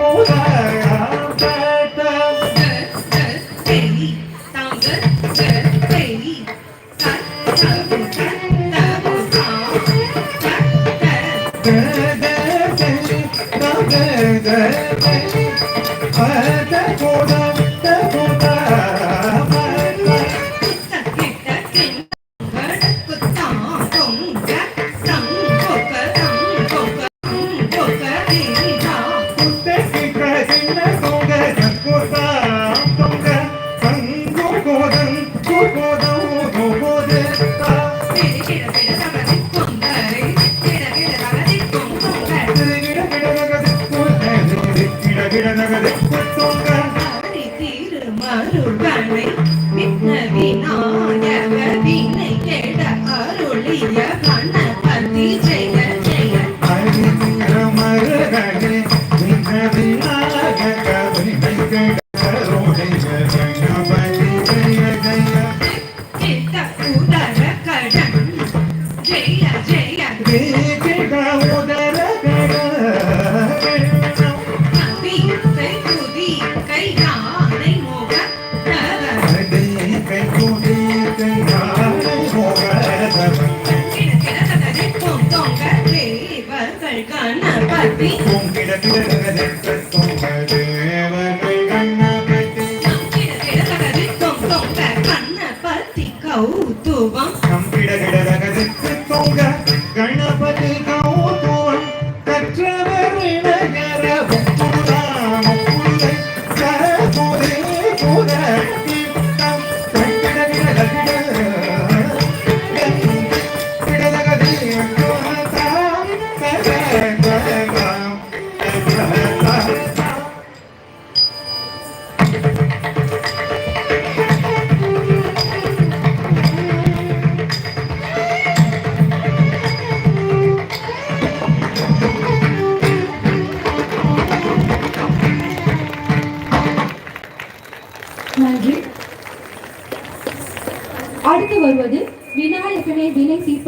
Oh, Thank you.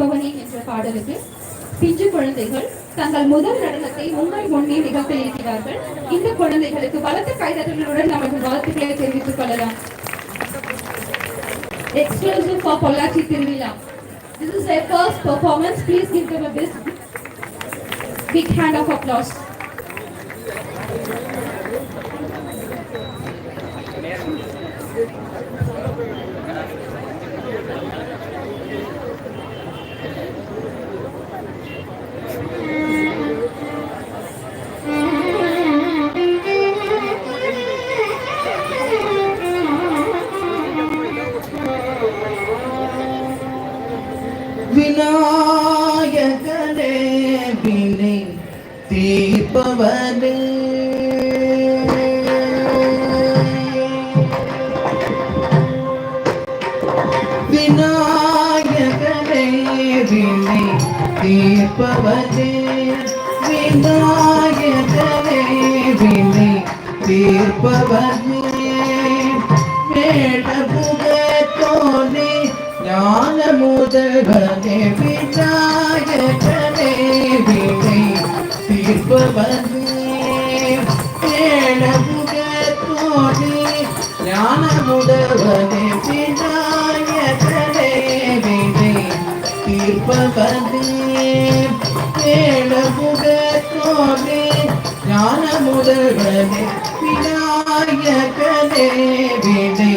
வினை தீர்ப்பவனே என்ற பாடலுக்கு பிஞ்சு குழந்தைகள் தங்கள் முதல் நடனத்தை உங்கள் முன்னே நிகழ்த்த இருக்கிறார்கள் இந்த குழந்தைகளுக்கு பலத்த கைதட்டல்களுடன் நமது வாழ்த்துக்களை தெரிவித்துக் கொள்ளலாம் எக்ஸ்க்ளூசிவ் ஃபார் பொள்ளாச்சி திருவிழா This is their first performance. Please give them a big, big hand of applause. விநாயகனே வினை தீர்ப்பவனே விநாயகனே வினை தீர்ப்பவனே மேடமுகத்தோனே ஞான முதல்வனே விநாயகனே வினை தீர்ப்பவனே ஞான முதல்வனே விநாயகனே வினை தீர்ப்பவனே மேடமுகத்தோனே ஞான முதல்வனே விநாயகனே வினை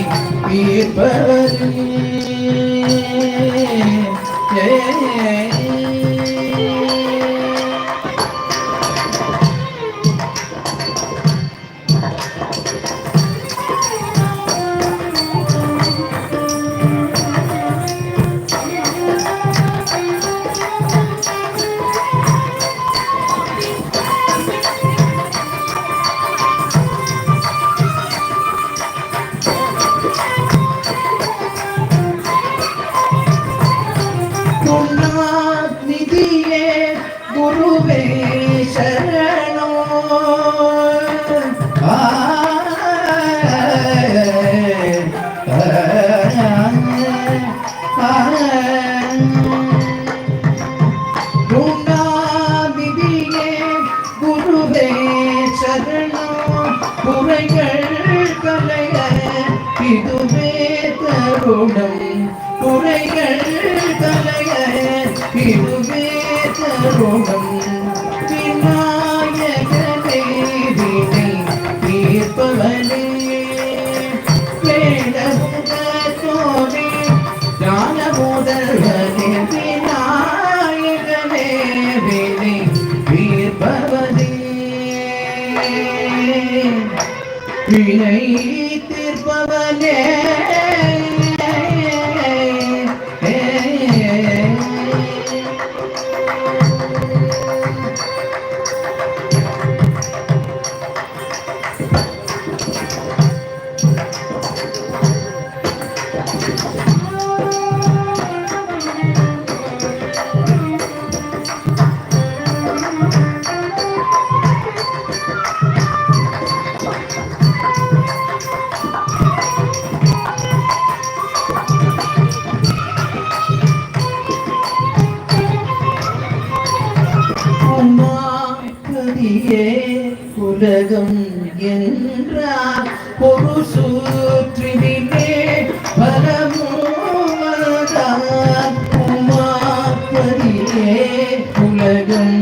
தீர்ப்பவனே ஜெய Hey, hey. உமாபதியே உலகம் என்றார் ஒரு சூற்றினிலே பரமோவதார் உமாபதியே உலகம்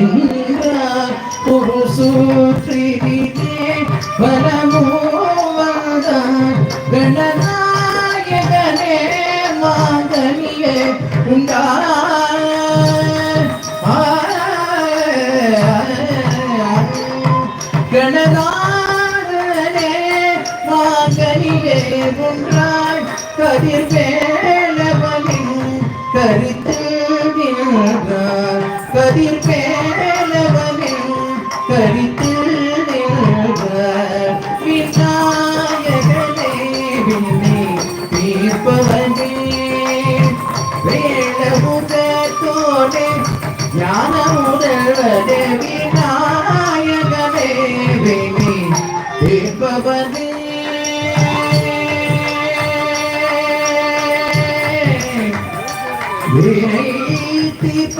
என்றார் ஒரு சூற்றினிலே பரமோவதார் கணநாயகனே மாதனியே உண்டார்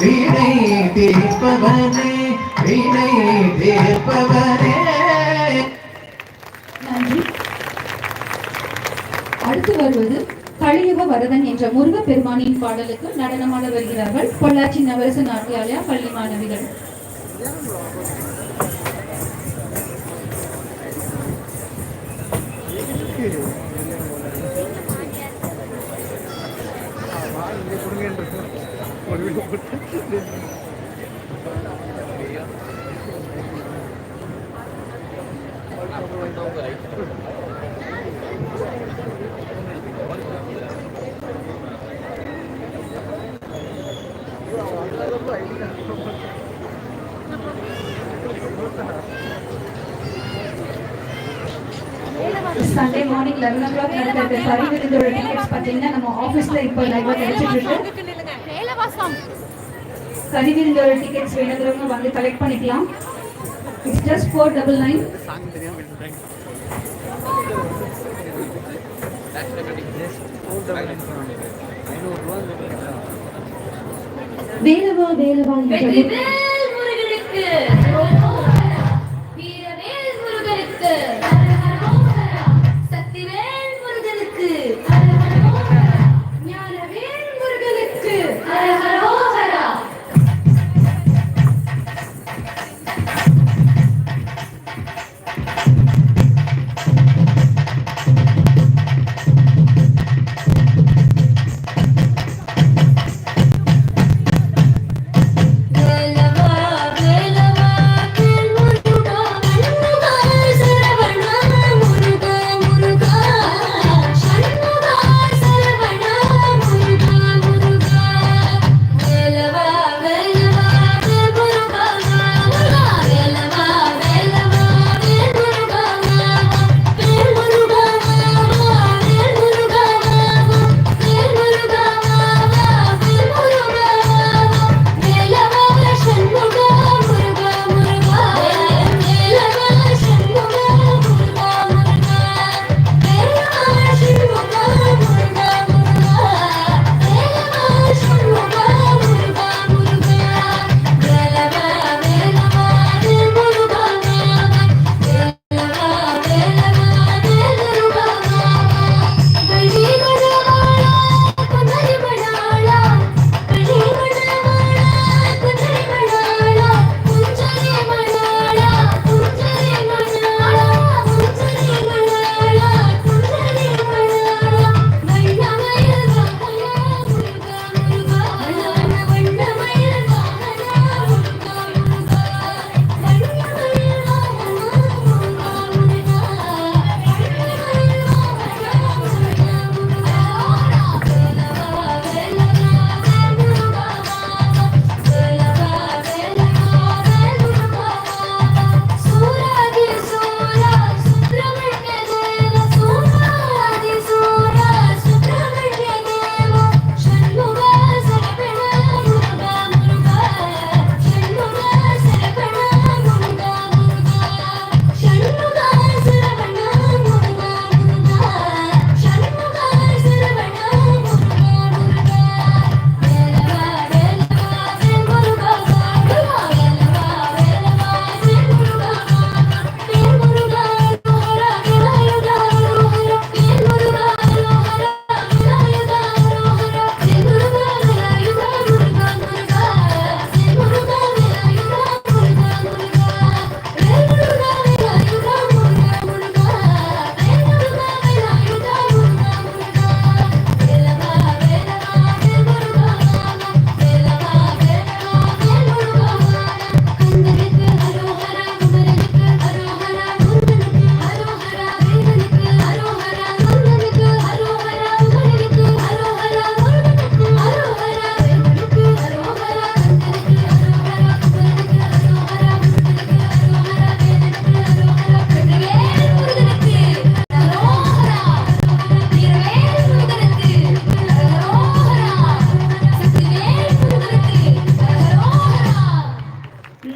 வீணை தீர்ப்பவனே வீணை தீர்ப்பவனே. நன்றி. அடுத்து வருவது கலியுக வரதன் என்ற முருக பெருமானின் பாடலுக்கு நடனமாட வருகிறார்கள் பொள்ளாச்சி நவரச நாட்டியாலயா பள்ளி மாணவிகள். Sunday morning eleven o'clock நடந்த சரி விருந்தோட டிக்கெட்ஸ் பார்த்தீங்கன்னா நம்ம ஆஃபீஸில் இப்போ லைவாக கிடைச்சிட்டு இருக்கு கறி டிக்கெட்ஸ் வேணுங்கிறவங்க வந்து கலெக்ட் பண்ணிக்கலாம். It's just four double nine வேலவா வேலவா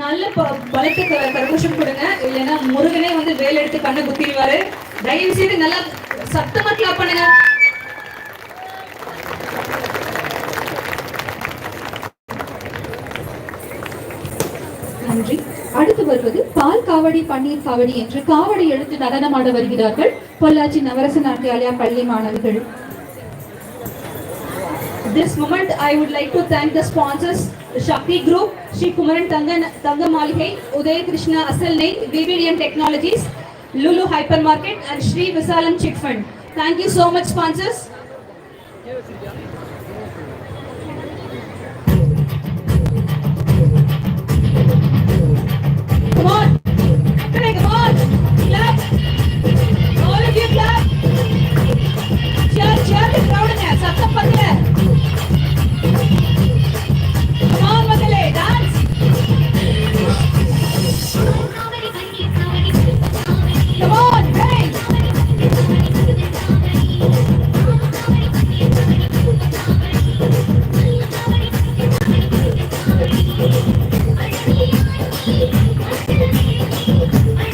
நல்ல பலத்து கரகோஷம் கொடுங்க. இல்லைன்னா முருகனே வந்து வேல் எடுத்து கண்ணை குத்திடுவாரு. தயவு செய்து நல்லா சத்தமா கிளாப் பண்ணுங்க. நன்றி. அடுத்து வருவது பால் காவடி பன்னீர் காவடி என்று காவடி எடுத்து நடனமாட வருகிறார்கள். பொள்ளாச்சி நவரச நாட்டியாலயா பள்ளி மாணவர்கள். This moment, I would like to thank the sponsors, the Shakti Group, Shri Kumaran Tangan, Tanga Maligai, Uday Krishna Asal Nail, VVDM Technologies, Lulu Hypermarket, and Shri Visalam Chit Fund. Thank you so much, sponsors.